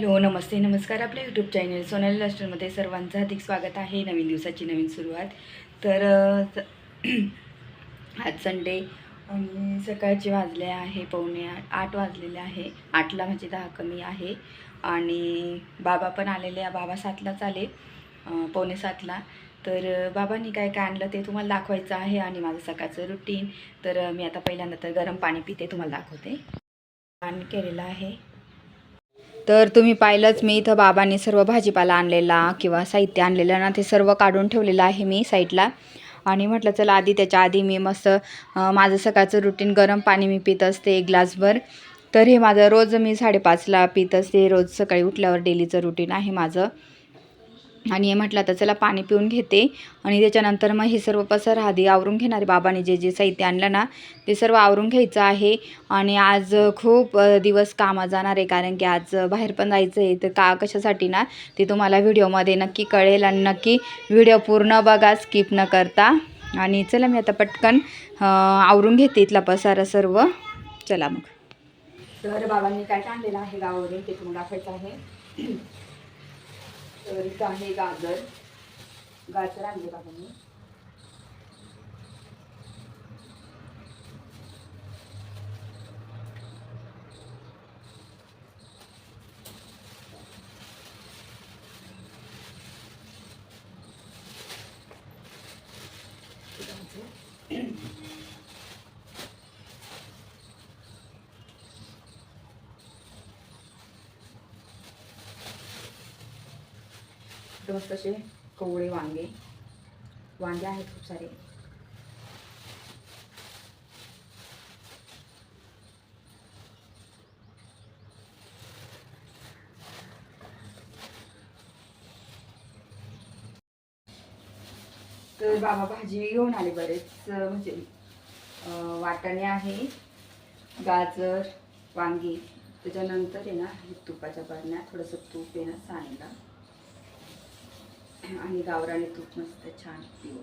Hello नमस्ते नमस्कार आपल्या YouTube channel Sonali लस्टरमध्ये सर्वांचं हार्दिक स्वागत आहे. नवीन दिवसाची नवीन सुरुवात. तर आज संडे आणि सकाळचे वाजले आहे पावणे आठ वाजलेले आहे. आठला म्हणजे दहा कमी आहे. आणि बाबा पण आलेले आहे. बाबा सातलाच आले पावणे सातला. तर बाबांनी काय काय आणलं ते तुम्हाला दाखवायचं आहे आणि माझं सकाळचं रुटीन तर मी आता पहिल्यांदा तर गरम पाणी पिते तुम्हाला दाखवते. पाणी केलेलं आहे. तर तुम्ही पाहिलंच मी इथं बाबांनी सर्व भाजीपाला आणलेला किंवा साहित्य आणलेलं ना ते सर्व काढून ठेवलेलं आहे मी साईडला. आणि म्हटलं चला आधी त्याच्या आधी मी मस्त माझं सकाळचं रुटीन गरम पाणी मी पित असते एक ग्लासभर. तर हे माझं रोज मी साडेपाचला पित असते रोज सकाळी उठल्यावर डेलीचं रुटीन आहे माझं. आणि हे म्हटलं तर चला पाणी पिऊन घेते. आणि त्याच्यानंतर मग हे सर्व पसर आधी आवरून घेणारे बाबांनी जे जे साहित्य आणलं ना ते सर्व आवरून घ्यायचं आहे. आणि आज खूप दिवस कामात जाणार आहे. कारण की आज बाहेर पण जायचं आहे. तर का कशासाठी ना ते तुम्हाला व्हिडिओमध्ये नक्की कळेल. आणि नक्की व्हिडिओ पूर्ण बघा स्किप न करता. आणि चला मी आता पटकन आवरून घेते इथला पसारा सर्व. चला मग. तर बाबांनी काय काय आणलेलं आहे गावावरून ते तुम्हाला दाखवायचं आहे. तर इथं आहे गाजर. गाजर आणले बाबांनी इथं मस्त असे कोवळे वांगे. वांगे आहेत खूप सारे. तर बाबा भाजी घेऊन आले बरेच म्हणजे वाटाणे आहे गाजर वांगी. त्याच्यानंतर आहे ना हे तुपाच्या बरण्या थोडंसं तूप आहे ना सांगा आणि गावराने तूप मस्त छान पिव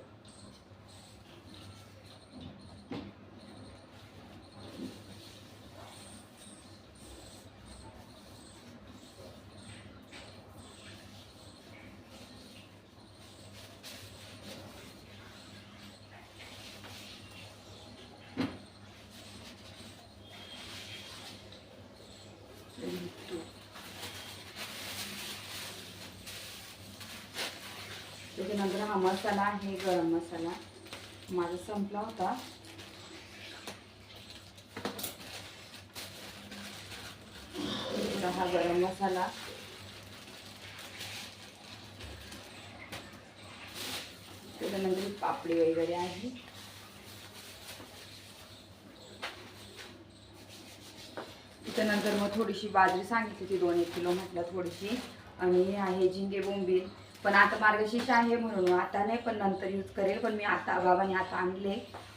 तूप त्याच्यानंतर हा मसाला आहे गरम मसाला. माझा संपला होता. हा गरम मसाला. त्याच्यानंतर पापडी वगैरे आहे. त्याच्यानंतर मग थोडीशी बाजरी सांगितली होती दोन एक किलो म्हटलं थोडीशी. आणि हे आहे झिंगे बोंबील. पण आता मार्गशीर्ष आहे म्हणून. आता नाही पण नंतर यूज करेल. पण मी आता बाबाने आता आणले.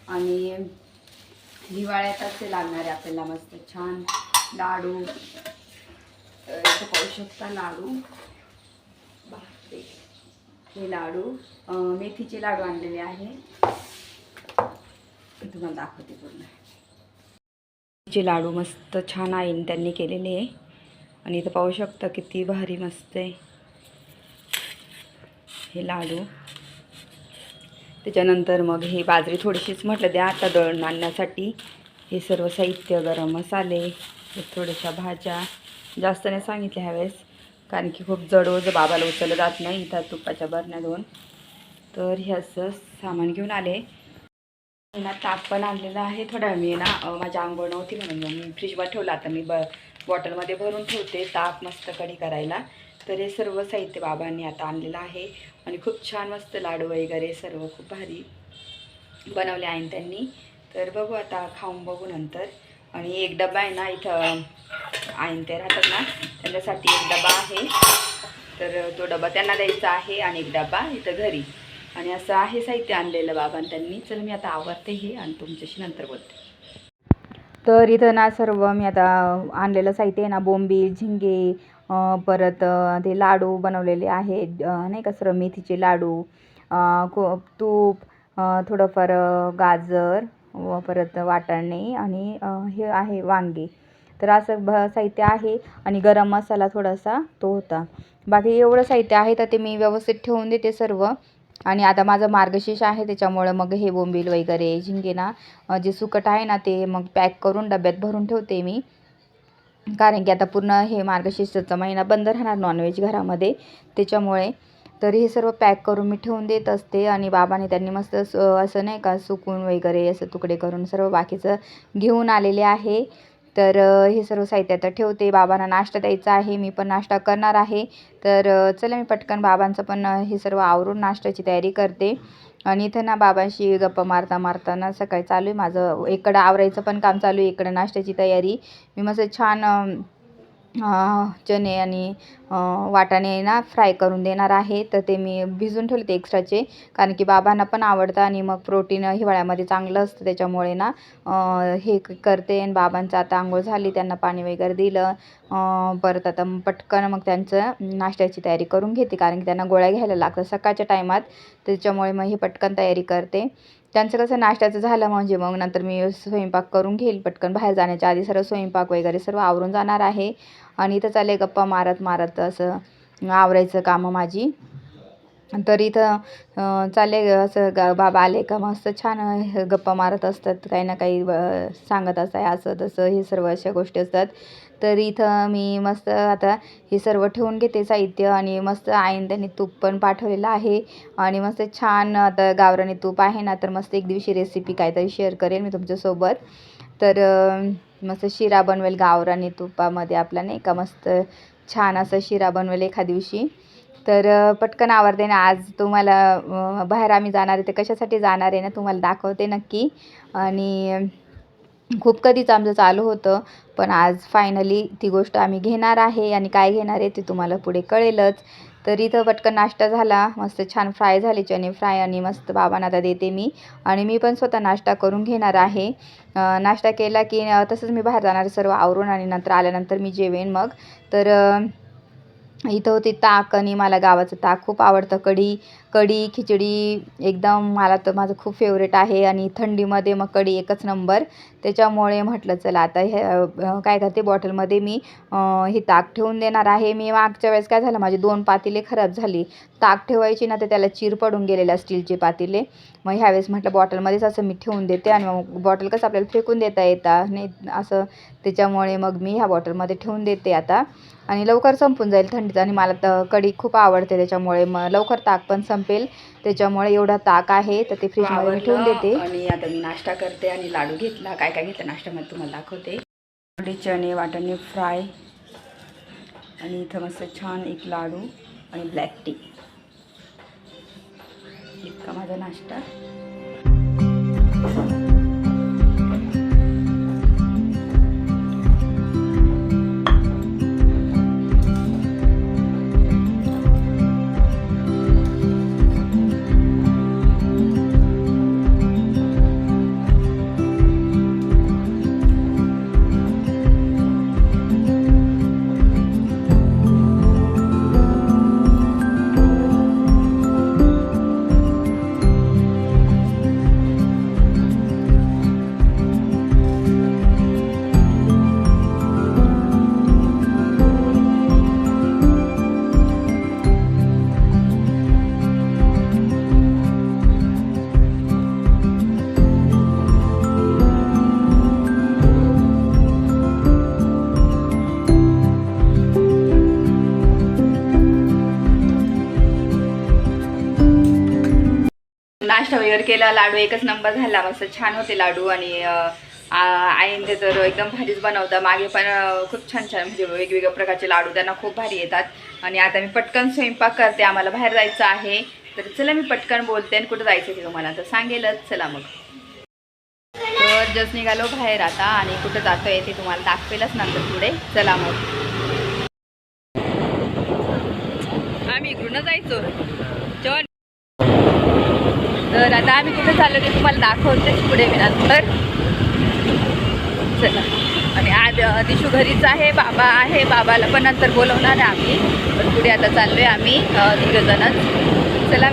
आणि हिवाळ्यातच ते लागणार आहे आपल्याला मस्त छान लाडू. इथं पाहू शकता लाडू. हे लाडू. मेथीचे लाडू आणलेले आहे. तुम्हाला दाखवते पूर्ण. मेथीचे लाडू मस्त छान आईने त्यांनी केलेले आहे. आणि इथं पाहू शकता किती भारी मस्त आहे. हे लाडू. त्याच्यानंतर मग हे बाजरी थोडीशीच म्हटलं द्या. आता दळण आणण्यासाठी हे सर्व साहित्य गरम मसाले हे थोड्याशा भाज्या. जास्त नाही सांगितल्या ह्यावेळेस कारण की खूप जड बाबाला उचललं जात नाही. इथं तुपाच्या बरण्या दोन. तर हे असं सामान घेऊन आले. ना ताप पण आणलेलं आहे. थोडा मी ना माझ्या आंघोळ नव्हती म्हणून मग मी फ्रीजवर ठेवला. आता मी ब बॉटलमध्ये भरून ठेवते. ताप मस्त कढी करायला. तर हे सर्व साहित्य बाबांनी आता आणलेलं आहे. आणि खूप छान मस्त लाडू वगैरे सर्व खूप भारी बनवले आहे त्यांनी. तर बघू आता खाऊन बघू नंतर. आणि एक डबा आहे ना इथं आईन ते राहतात ना त्यांच्यासाठी एक डबा आहे. तर तो डबा त्यांना द्यायचा आहे आणि एक डबा इथं घरी. आणि असं आहे साहित्य आणलेलं बाबांनी त्यांनी. चल मी आता आवडते हे आणि तुमच्याशी नंतर बोलते. तर इथं ना सर्व मी आता आणलेलं साहित्य आहे ना बोंबील झिंगे परत ते लाडू बनवलेले आहेत नाही का सर मेथीचे लाडू को तूप थोडंफार गाजर व परत वाटाणे आणि हे आहे वांगे. तर असं भ साहित्य आहे आणि गरम मसाला थोडासा तो होता. बाकी एवढं साहित्य आहे तर ते मी व्यवस्थित ठेवून देते सर्व. आणि आता माझं मार्गशीर्ष आहे त्याच्यामुळं मग हे बोंबील वगैरे झिंगे ना जे सुकट आहे ना ते मग पॅक करून डब्यात भरून ठेवते मी. कारण की आता पूर्ण हे मार्गशीर्षाचा महिना बंद राहणार नॉनव्हेज घरामध्ये. त्याच्यामुळे तर हे सर्व पॅक करून मी ठेवून देत असते आणि बाबाने त्यांनी मस्त असं नाही का सुकून वगैरे असं तुकडे करून सर्व बाकीचं घेऊन आलेले आहे. तर हे सर्व साहित्य आता ठेवते. बाबांना नाश्ता द्यायचा आहे. मी पण नाश्ता करणार आहे. तर चला मी पटकन बाबांचं पण हे सर्व आवरून नाश्त्याची तयारी करते. आणि इथं ना बाबांशी गप्पा मारता मारताना सकाळी चालू आहे माझं. इकडं आवरायचं पण काम चालू आहे इकडं नाश्त्याची तयारी. मी मस्त छान चणे आणि वाटाणे ना फ्राय करून देणार आहे. तर ते मी भिजून ठेवले एक्स्ट्राचे कारण की बाबांना पण आवडतं आणि मग प्रोटीन हिवाळ्यामध्ये चांगलं असतं. त्याच्यामुळे ना हे करते आणि बाबांचं आता आंघोळ झाली. त्यांना पाणी वगैरे दिलं. परत आता पटकन मग त्यांचं नाश्त्याची तयारी करून घेते. कारण की त्यांना गोळ्या घ्यायला लागतात सकाळच्या टायमात त्याच्यामुळे मग हे पटकन तयारी करते. त्यांचं कसं नाश्त्याचं झालं म्हणजे मग नंतर मी स्वयंपाक करून घेईल पटकन बाहेर जाण्याच्या आधी सर्व स्वयंपाक वगैरे सर्व आवरून जाणार आहे. आणि इथं चालले गप्पा मारत मारत असं आवरायचं कामं माझी. तर इथं चालले असं गा बाबा आले का मस्त छान गप्पा मारत असतात काही ना काही सांगत असतात असं तसं हे सर्व अशा गोष्टी असतात. तर इथं मी मस्त आता हे सर्व ठेवून घेते साहित्य आणि मस्त आईन त्यांनी तूप पण पाठवलेलं आहे. आणि मस्त छान आता गावरानी तूप आहे ना तर मस्त एक दिवशी रेसिपी काहीतरी शेअर करेन मी तुमच्यासोबत. तर मस्त शिरा बनवेल गावरानी तुपामध्ये आपला नाही का? मस्त छान असा शिरा बनवेल एका दिवशी. तर पटकन आवडते ना आज तुम्हाला बाहेर आम्ही जाणार आहे ते कशासाठी जाणार आहे ना तुम्हाला दाखवते नक्की. आणि खूप कधीच आमचं चालू होतं पण आज फायनली ती गोष्ट आम्ही घेणार आहे. आणि काय घेणार आहे ते तुम्हाला पुढे कळेलच. तर इथं पटकन नाश्ता झाला. मस्त छान फ्राय झाले चणे फ्राय आणि मस्त बाबांना आता देते मी. आणि मी पण स्वतः नाश्ता करून घेणार आहे. नाश्ता केला की तसंच मी बाहेर जाणार सर्व आवरून आणि नंतर आल्यानंतर मी जेवेन मग. तर इथं होती ताक आणि मला गावाचं ताक खूप आवडतं. कढी कढी खिचडी एकदम मला तर माझं खूप फेवरेट आहे आणि थंडीमध्ये मग कढी एकच नंबर त्याच्यामुळे म्हटलं चला आता हे काय करते बॉटलमध्ये मी हे ताक ठेवून देणार आहे. मी मागच्या वेळेस काय झालं माझी दोन पातेले खराब झाली. ताक ठेवायची ना तर त्याला चीर पडून गेलेल्या स्टीलचे पातेले. मग ह्यावेळेस म्हटलं बॉटलमध्येच असं मी ठेवून देते आणि मग बॉटल कसं आपल्याला फेकून देता येतं? नाही असं. त्याच्यामुळे मग मी ह्या बॉटलमध्ये ठेवून देते आता. आणि लवकर संपून जाईल थंडीचं आणि मला तर कढी खूप आवडते त्याच्यामुळे मग लवकर ताक पण संपेल. त्याच्यामुळे एवढा ताक आहे तर ते फ्रीजमध्ये ठेवून देते. आणि आता मी नाश्ता करते आणि लाडू घेतला. काय काय घेतलं? नाश्त्यामध्ये तुम्हाला दाखवते. थोडे चणे वाटाणे फ्राय. आणि इथं मस्त छान एक लाडू आणि ब्लॅक टी इतका माझा नाश्ता. नाश्ता वगैरे केला लाडू एकच नंबर झाला. मस्त छान होते लाडू आणि आईंदे ते तर एकदम भारीच बनवतं. मागे पण खूप छान छान म्हणजे वेगवेगळ्या प्रकारचे लाडू त्यांना खूप भारी येतात. आणि आता मी पटकन स्वयंपाक करते. आम्हाला बाहेर जायचं आहे. तर चला मी पटकन बोलते आणि कुठं जायचं ते तुम्हाला. तर सांगेलच. चला मग. तर जस्ट निघालो बाहेर आता आणि कुठं जातोय ते तुम्हाला दाखवेलच नंतर पुढे. चला मग. आम्ही इकडून जायचो जेवण तर आता आम्ही कुठे चाललो ते तुम्हाला दाखवतेच पुढे मी नंतर. चला. आणि आज दिशू घरीच आहे बाबा आहे बाबाला पण नंतर बोलवणार आहे आम्ही. पण पुढे आता चाललोय आम्ही तिघजणच. चला.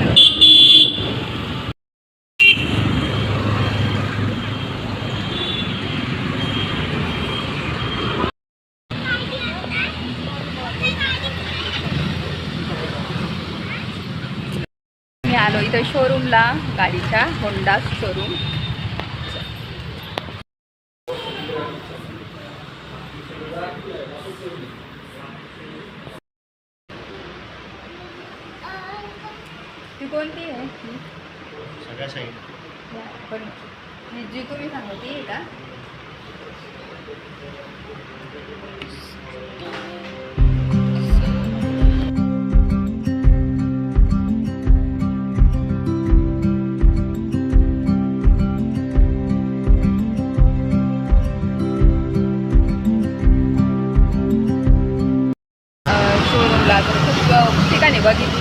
आलो इथं शोरूमला गाडीच्या होंडा शोरूम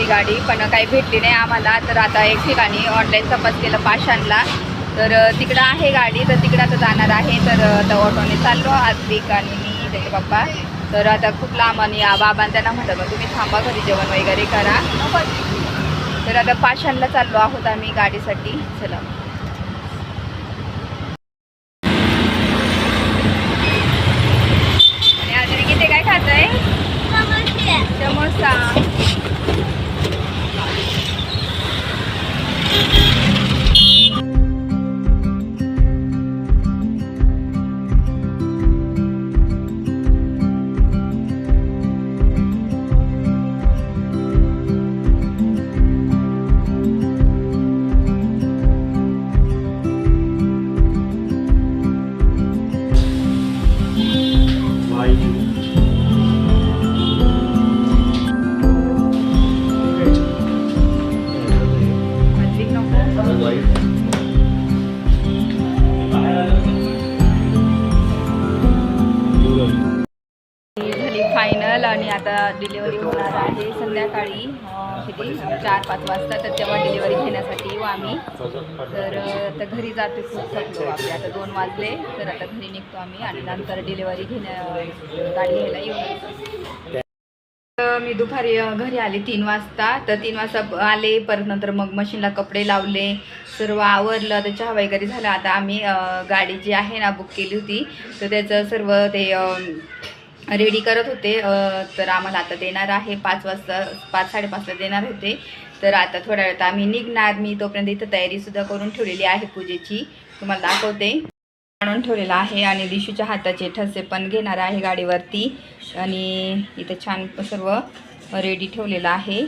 गाडी पण काही भेटली नाही आम्हाला. तर आता एक ठिकाणी ऑनलाईन तपास केलं पाषाणला. तर तिकडं आहे गाडी तर तिकडं आता जाणार आहे. तर आता ऑटोने चाललो आद्विक आणि मी त्याचे पप्पा. तर आता खूप लांब आणि आ- बाबा त्यांना म्हणतात "मग तुम्ही थांबा घरी जेवण वगैरे करा. तर आता पाषाणला चाललो आहोत आम्ही गाडीसाठी. चला. पाच वाजता तर तेव्हा डिलिव्हरी घेण्यासाठी येऊ आम्ही. तर आता घरी जाते खूप थकलो आम्ही. आता दोन वाजले तर आता घरी निघतो आम्ही आणि नंतर डिलिव्हरी घेण्या गाडी घ्यायला येऊ. तर मी दुपारी घरी आले तीन वाजता. तर तीन वाजता आले परत नंतर मग मशीनला कपडे लावले. सर्व आवरलं तर चहा वगैरे झाला. आता आम्ही गाडी जी आहे ना बुक केली होती तर त्याचं सर्व ते रेडी करत होते. तर आम्हाला आता देणार आहे. पाच वाजता पाच साडेपाचला देणार होते. तर आता थोड्या वेळात आम्ही निघणार. मी तोपर्यंत इथं तयारीसुद्धा करून ठेवलेली आहे पूजेची. तुम्हाला दाखवते. आणून ठेवलेला आहे आणि दिशूच्या हाताचे ठसे पण घेणार आहे गाडीवरती. आणि इथं छान सर्व रेडी ठेवलेलं आहे.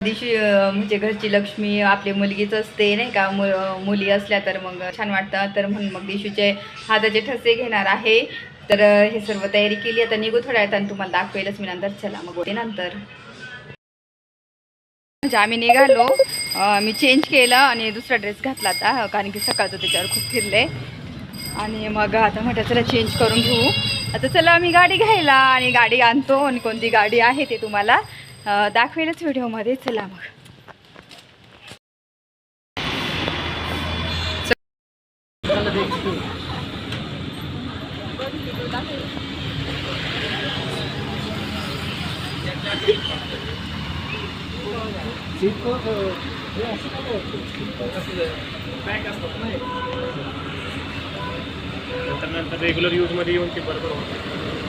दिशू म्हणजे घरची लक्ष्मी आपली मुलगीच असते नाही का? मु मुली असल्या तर मग छान वाटतं. तर म्हणून मग दिशूचे हाताचे ठसे घेणार आहे. तर हे सर्व तयारी केली. आता निघू थोड्या वेळात आणि तुम्हाला दाखवेलच मी नंतर. चला मग होते नंतर. म्हणजे आम्ही निघालो. मी चेंज केलं आणि दुसरा ड्रेस घातला आता कारण की सकाळचं त्याच्यावर खूप फिरले. आणि मग आता म्हटलं चला चेंज करून घेऊ. आता चला आम्ही गाडी घ्यायला आणि गाडी आणतो आणि कोणती गाडी आहे ते तुम्हाला दाखवेलच व्हिडिओमध्ये चला मग. नंतर नंतर रेग्युलर यूजमध्ये येऊन ते बरोबर होतं.